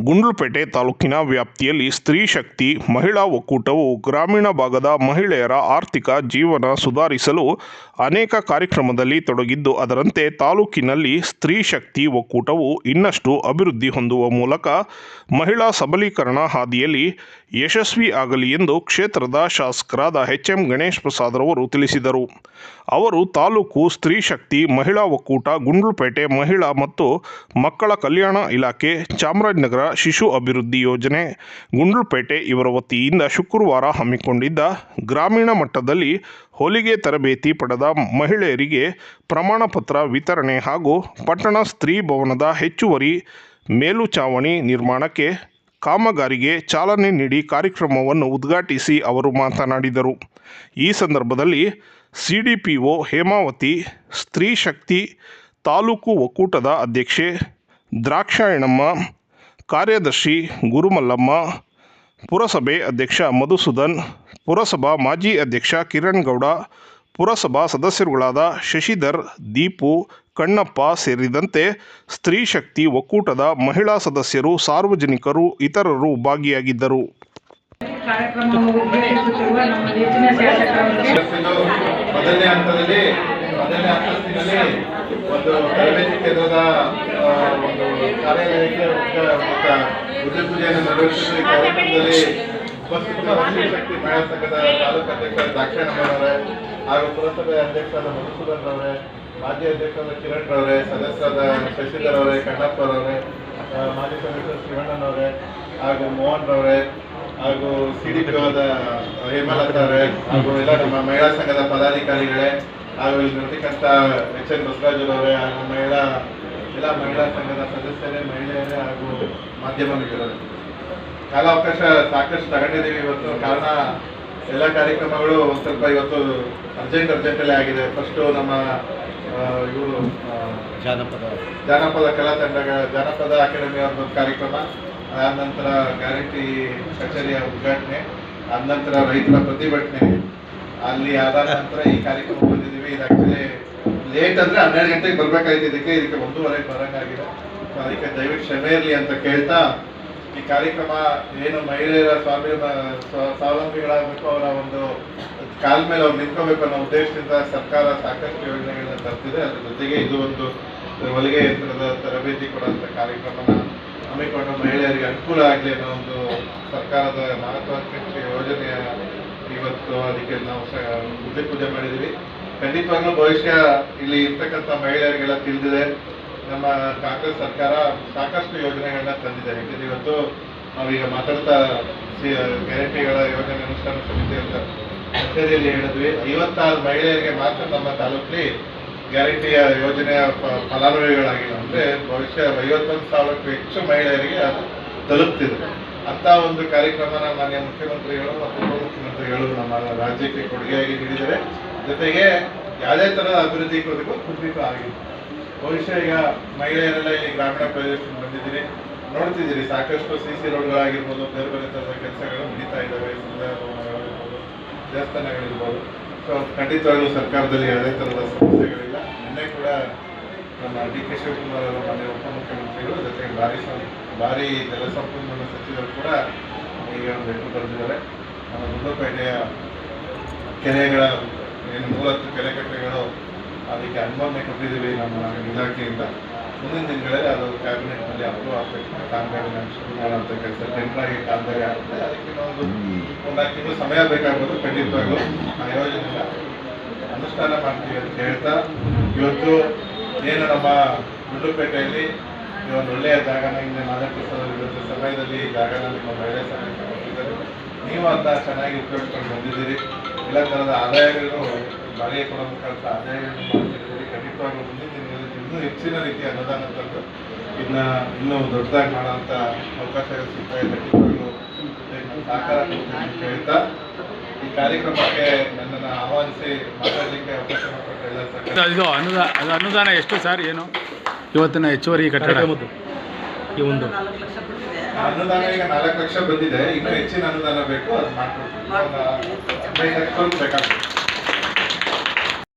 ಗುಂಡ್ಲುಪೇಟೆ ತಾಲೂಕಿನ ವ್ಯಾಪ್ತಿಯಲ್ಲಿ ಸ್ತ್ರೀ ಶಕ್ತಿ, ಮಹಿಳಾ ಒಕ್ಕೂಟವು ಗ್ರಾಮೀಣ ಭಾಗದ ಮಹಿಳೆಯರ ಆರ್ಥಿಕ ಜೀವನ ಸುಧಾರಿಸಲು ಅನೇಕ ಕಾರ್ಯಕ್ರಮದಲ್ಲಿ ತೊಡಗಿದ್ದು, ಅದರಂತೆ ತಾಲೂಕಿನಲ್ಲಿ ಸ್ತ್ರೀ ಶಕ್ತಿ ಒಕ್ಕೂಟವು ಇನ್ನಷ್ಟು ಅಭಿವೃದ್ಧಿ ಹೊಂದುವ ಮೂಲಕ ಮಹಿಳಾ ಸಬಲೀಕರಣ ಹಾದಿಯಲ್ಲಿ ಯಶಸ್ವಿ ಆಗಲಿ ಎಂದು ಕ್ಷೇತ್ರದ ಶಾಸಕರಾದ ಎಚ್ ಎಂ ಗಣೇಶ್ ಪ್ರಸಾದ್ ರವರು ತಿಳಿಸಿದರು. ಅವರು ತಾಲೂಕು ಸ್ತ್ರೀ ಶಕ್ತಿ, ಮಹಿಳಾ ಒಕ್ಕೂಟ, ಗುಂಡ್ಲುಪೇಟೆ ಮಹಿಳಾ ಮತ್ತು ಮಕ್ಕಳ ಕಲ್ಯಾಣ ಇಲಾಖೆ, ಚಾಮರಾಜನಗರ ಶಿಶು ಅಭಿವೃದ್ಧಿ ಯೋಜನೆ ಗುಂಡ್ಲುಪೇಟೆ ಇವರ ವತಿಯಿಂದ ಶುಕ್ರವಾರ ಹಮ್ಮಿಕೊಂಡಿದ್ದ ಗ್ರಾಮೀಣ ಮಟ್ಟದಲ್ಲಿ ಹೊಲಿಗೆ ತರಬೇತಿ ಪಡೆದ ಮಹಿಳೆಯರಿಗೆ ಪ್ರಮಾಣ ಪತ್ರ ವಿತರಣೆ ಹಾಗೂ ಪಟ್ಟಣ ಸ್ತ್ರೀ ಭವನದ ಹೆಚ್ಚುವರಿ ಮೇಲುಚಾವಣಿ ನಿರ್ಮಾಣಕ್ಕೆ ಕಾಮಗಾರಿಗೆ ಚಾಲನೆ ನೀಡಿ ಕಾರ್ಯಕ್ರಮವನ್ನು ಉದ್ಘಾಟಿಸಿ ಅವರು ಮಾತನಾಡಿದರು. ಈ ಸಂದರ್ಭದಲ್ಲಿ ಸಿಡಿಪಿಒ ಹೇಮಾವತಿ, ಸ್ತ್ರೀ ಶಕ್ತಿ ತಾಲೂಕು ಒಕ್ಕೂಟದ ಅಧ್ಯಕ್ಷೆ ದ್ರಾಕ್ಷಾಯಣಮ್ಮ ಕಾರ್ಯದರ್ಶಿ ಗುರುಮಲ್ಲಮ್ಮ ಪುರಸಭೆ ಅಧ್ಯಕ್ಷ ಮಧುಸೂದನ್ ಪುರಸಭಾ ಮಾಜಿ ಅಧ್ಯಕ್ಷ ಕಿರಣ್ ಗೌಡ ಪುರಸಭಾ ಸದಸ್ಯರುಗಳಾದ ಶಶಿಧರ್ ದೀಪು ಕಣ್ಣಪ್ಪ ಸೇರಿದಂತೆ ಸ್ತ್ರೀ ಶಕ್ತಿ ಒಕ್ಕೂಟದ ಮಹಿಳಾ ಸದಸ್ಯರು ಸಾರ್ವಜನಿಕರು ಇತರರು ಭಾಗಿಯಾಗಿದ್ದರು. ಕಾರ್ಯಕ್ರಮವನ್ನು ಉದ್ಘಾಟಿಸುತ್ತಿರುವ ನಮ್ಮ ನೆಚ್ಚಿನ ಶಾಸಕರಿಗೆ ಇದು ಮೊದಲನೇ ಹಂತದಲ್ಲಿ ಮೊದಲನೇ ಅಂತಸ್ತಿನಲ್ಲಿ ಒಂದು ತರಬೇತಿ ಕೇಂದ್ರದ ಒಂದು ಕಾರ್ಯಾಲಯಕ್ಕೆ ಪೂಜೆ ಪೂಜೆಯನ್ನು ನೆರವೇರಿಸಿದ ಕಾರ್ಯಕ್ರಮದಲ್ಲಿ ಉಪಸ್ಥಿತ ಶಕ್ತಿ ಮಹಿಳಾ ಸಂಘದ ತಾಲೂಕು ಅಧ್ಯಕ್ಷ ಹಾಗೂ ಪುರಸಭೆ ಅಧ್ಯಕ್ಷರಾದ ಮಧುಸೂದನ್ ಅವರೇ ಮಾಜಿ ಅಧ್ಯಕ್ಷರಾದ ಕಿರಣ್ ರವರೇ ಸದಸ್ಯರಾದ ಶಶಿಧರ್ ಅವರೇ ಕಣ್ಣಪ್ಪರವರೇ ಮಾಜಿ ಸದಸ್ಯರು ಶಿವಣ್ಣನವರೇ ಹಾಗೂ ಮೋಹನ್ ರವರೇ ಹಾಗೂ ಸಿ ಡಿ ಪಿ ಅವರೇ ಹಾಗೂ ಎಲ್ಲ ನಮ್ಮ ಮಹಿಳಾ ಸಂಘದ ಪದಾಧಿಕಾರಿಗಳೇ ಹಾಗೂ ಇಲ್ಲಿ ನೃತ್ಯಕಂತ ಎಚ್ ಎನ್ ಬಸವರಾಜರವರೇ ಹಾಗೂ ಮಹಿಳಾ ಎಲ್ಲ ಮಹಿಳಾ ಸಂಘದ ಸದಸ್ಯರೇ ಮಹಿಳೆಯರೇ ಹಾಗೂ ಮಾಧ್ಯಮ ಮಿತ್ರರೇ ಕಾಲಾವಕಾಶ ಸಾಕಷ್ಟು ತಗೊಂಡಿದ್ದೀವಿ ಇವತ್ತು. ಕಾರಣ ಎಲ್ಲ ಕಾರ್ಯಕ್ರಮಗಳು ಒಂದು ಸ್ವಲ್ಪ ಇವತ್ತು ಅರ್ಜೆಂಟ್ ಅರ್ಜೆಂಟಲ್ಲೇ ಆಗಿದೆ. ಫಸ್ಟು ನಮ್ಮ ಇವರು ಜಾನಪದ. ಜಾನಪದ ಕಲಾ ತಂಡಗಳ ಜಾನಪದ ಅಕಾಡೆಮಿ ಅವ್ರದ್ದು ಒಂದು ಕಾರ್ಯಕ್ರಮ. ಆನಂತರ ನಂತರ ಗ್ಯಾರಂಟಿ ಕಚೇರಿಯ ಉದ್ಘಾಟನೆ. ಆನಂತರ ನಂತರ ರೈತರ ಪ್ರತಿಭಟನೆ. ಅಲ್ಲಿ ಆದ ನಂತರ ಈ ಕಾರ್ಯಕ್ರಮ ಆಕ್ಚುಲಿ ಲೇಟ್ ಅಂದ್ರೆ ಹನ್ನೆರಡು ಗಂಟೆಗೆ ಬರ್ಬೇಕಾಯ್ತು. ಇದಕ್ಕೆ ಇದಕ್ಕೆ ಒಂದೂವರೆಗೆ ಬರೋಕ್ಕಾಗಿದೆ ಸೊ ಅದಕ್ಕೆ ದಯವಿಟ್ಟು ಕ್ಷಮೆ ಇರಲಿ ಅಂತ ಕೇಳ್ತಾ, ಈ ಕಾರ್ಯಕ್ರಮ ಏನು ಮಹಿಳೆಯರ ಸ್ವಾಮಿ ಸ್ವ- ಸ್ವಾವಲಂಬಿಗಳಾಗಬೇಕು ಅವರ ಒಂದು ಕಾಲ ಮೇಲೆ ಅವ್ರು ನಿಂತ್ಕೋಬೇಕು ಅನ್ನೋ ಉದ್ದೇಶದಿಂದ ಸರ್ಕಾರ ಸಾಕಷ್ಟು ಯೋಜನೆಗಳನ್ನ ತರ್ತಿದೆ. ಅದ್ರ ಜೊತೆಗೆ ಇದು ಒಂದು ಹೊಲಿಗೆ ಯಂತ್ರದ ತರಬೇತಿ ಕೊಡುವಂಥ ಕಾರ್ಯಕ್ರಮನ ಹಮ್ಮಿಕೊಂಡು ಮಹಿಳೆಯರಿಗೆ ಅನುಕೂಲ ಆಗಲಿ ಅನ್ನೋ ಒಂದು ಸರ್ಕಾರದ ಮಹತ್ವಾಕಾಂಕ್ಷೆ ಯೋಜನೆಯ ಇವತ್ತು ಅದಕ್ಕೆ ನಾವು ಪೂಜೆ ಪೂಜೆ ಮಾಡಿದ್ದೀವಿ. ಖಂಡಿತವಾಗ್ಲೂ ಭವಿಷ್ಯ ಇಲ್ಲಿ ಇರ್ತಕ್ಕಂಥ ಮಹಿಳೆಯರಿಗೆಲ್ಲ ತಿಳಿದಿದೆ. ನಮ್ಮ ಕಾಂಗ್ರೆಸ್ ಸರ್ಕಾರ ಸಾಕಷ್ಟು ಯೋಜನೆಗಳನ್ನ ತಂದಿದೆ. ಯಾಕಂದ್ರೆ ಇವತ್ತು ನಾವೀಗ ಮಾತಾಡ್ತಾ ಗ್ಯಾರಂಟಿಗಳ ಯೋಜನೆ ಅನುಷ್ಠಾನ ಸಮಿತಿ ಅಂತ ಕಚೇರಿಯಲ್ಲಿ ಹೇಳಿದ್ವಿ. ಐವತ್ತಾರು ಮಹಿಳೆಯರಿಗೆ ಮಾತ್ರ ನಮ್ಮ ತಾಲೂಕಲ್ಲಿ ಗ್ಯಾರಂಟಿಯ ಯೋಜನೆಯ ಫಲಾನುಭವಿಗಳಾಗಿಲ್ಲ ಅಂದ್ರೆ ಭವಿಷ್ಯ ಐವತ್ತೊಂದು ಸಾವಿರಕ್ಕೂ ಹೆಚ್ಚು ಮಹಿಳೆಯರಿಗೆ ಅದು ತಲುಪ್ತಿದೆ. ಅಂತ ಒಂದು ಕಾರ್ಯಕ್ರಮನ ಮಾನ್ಯ ಮುಖ್ಯಮಂತ್ರಿಗಳು ಮತ್ತು ಉಪಮುಖ್ಯಮಂತ್ರಿಗಳು ನಮ್ಮ ರಾಜ್ಯಕ್ಕೆ ಕೊಡುಗೆಯಾಗಿ ನೀಡಿದ್ದಾರೆ. ಜೊತೆಗೆ ಯಾವುದೇ ತರಹದ ಅಭಿವೃದ್ಧಿ ಕೊಡಬೇಕು ಕುಂಠಿತ ಆಗಿದೆ ಬಹುಶಃ ಈಗ ಮಹಿಳೆಯರೆಲ್ಲ ಇಲ್ಲಿ ಗ್ರಾಮೀಣ ಪ್ರದೇಶಕ್ಕೆ ಬಂದಿದ್ದೀರಿ. ನೋಡ್ತಿದ್ದೀರಿ, ಸಾಕಷ್ಟು ಸಿ ಸಿ ರೋಡ್ಗಳಾಗಿರ್ಬೋದು, ಬೇರೆ ಬೇರೆ ಥರದ ಕೆಲಸಗಳು ನಡೀತಾ ಇದ್ದಾವೆ ಸಮುದಾಯಭವನಗಳಿರ್ಬೋದು ದೇವಸ್ಥಾನಗಳಿರ್ಬೋದು. ಸೊ ಖಂಡಿತವಾಗ್ಲೂ ಸರ್ಕಾರದಲ್ಲಿ ಯಾವುದೇ ಥರದ ಸಮಸ್ಯೆಗಳಿಲ್ಲ. ನಿನ್ನೆ ಕೂಡ ನಮ್ಮ ಡಿ ಕೆ ಶಿವಕುಮಾರ್ ಅವರು ಮನೆಯ ಉಪಮುಖ್ಯಮಂತ್ರಿಗಳು ಜೊತೆಗೆ ಭಾರಿ ಭಾರಿ ಜಲಸಂಪನ್ಮೂಲ ಸಚಿವರು ಕೂಡ ಈಗ ಒಂದು ಲೆಟರ್ ಬರೆದಿದ್ದಾರೆ ನಮ್ಮ ಗುಂಡಪೇಟೆಯ ಕೆರೆಗಳ ಏನು ಮೂವತ್ತು ಕೆರೆಕಟ್ಟೆಗಳು ಅದಕ್ಕೆ ಅನುಮೋದನೆ ಕೊಟ್ಟಿದ್ದೀವಿ ನಮ್ಮ ಇಲಾಖೆಯಿಂದ. ಮುಂದಿನ ದಿನಗಳಲ್ಲಿ ಅದು ಕ್ಯಾಬಿನೆಟ್ನಲ್ಲಿ ಅಪ್ರೂವ್ ಆಗಬೇಕು ಕಾಮಗಾರಿ ಶುರು ಮಾಡುವಂಥ ಕೆಲಸ ಟೆಂಪ್ರಾಗಿ ಕಾಮಗಾರಿ ಆಗುತ್ತೆ. ಅದಕ್ಕೆ ಒಂದು ಒಂದಾರು ಸಮಯ ಬೇಕಾಗ್ಬೋದು ಖಂಡಿತವಾಗ್ಲೂ ಆ ಯೋಜನೆನ ಅನುಷ್ಠಾನ ಮಾಡ್ತೀವಿ ಅಂತ ಹೇಳ್ತಾ ಇವತ್ತು ಏನು ನಮ್ಮ ಗುಡ್ಡುಪೇಟೆಯಲ್ಲಿ ಈ ಒಂದು ಒಳ್ಳೆಯ ಜಾಗನ ಹಿಂದೆ ಸಾವಿರದ ಸಮಯದಲ್ಲಿ ಈ ಜಾಗನ ನಿಮ್ಮ ಮಹಿಳೆ ಸಮಿತಿ ನೀವು ಅಂತ ಚೆನ್ನಾಗಿ ಉಪಯೋಗಿಸ್ಕೊಂಡು ಬಂದಿದ್ದೀರಿ. ಎಲ್ಲ ಥರದ ಆದಾಯಗಳನ್ನು ಬಾಡಿಗೆ ಕೊಡಬೇಕಾದಂಥ ಆದಾಯಗಳನ್ನು ಖಂಡಿತವಾಗಿ ಖಂಡಿತವಾಗ್ಲೂ ಮುಂದಿನ ದಿನಗಳಲ್ಲಿ ಇನ್ನೂ ಹೆಚ್ಚಿನ ರೀತಿಯ ಅನುದಾನ ತಂದು ಇನ್ನ ಇನ್ನೂ ದೊಡ್ಡದಾಗಿ ಮಾಡೋಂಥ ಅವಕಾಶಗಳು ಸಿಗ್ತಾ ಇದೆ. ಖಂಡಿತವಾಗ್ಲೂ ಸಹಕಾರ ಅಂತ ಹೇಳ್ತಾ ಈ ಕಾರ್ಯಕ್ರಮಕ್ಕೆ ನನ್ನನ್ನು ಆಹ್ವಾನಿಸಿ ಮಾತಾಡಲಿಕ್ಕೆ ಅವಕಾಶ ಮಾಡಿಕೊಟ್ಟ ಎಲ್ಲ ಸರ್ಕಾರ ಅನುದಾನ ಅದು ಅನುದಾನ ಎಷ್ಟು ಸರ್ ಏನು? ಇವತ್ತಿನ ಹೆಚ್ಚುವರಿ ಕಟ್ಟಡ? ಈ ಒಂದು. ಅನುದಾನ ಈಗ ನಾಲ್ಕು ಲಕ್ಷ ಬಂದಿದೆ. ಇನ್ನೂ ಹೆಚ್ಚಿನ ಅನುದಾನ ಬೇಕು ಅದು ಮಾಡ್ಕೊಡ್ತೀವಿ. ಬೇಕಾಗ್ತದೆ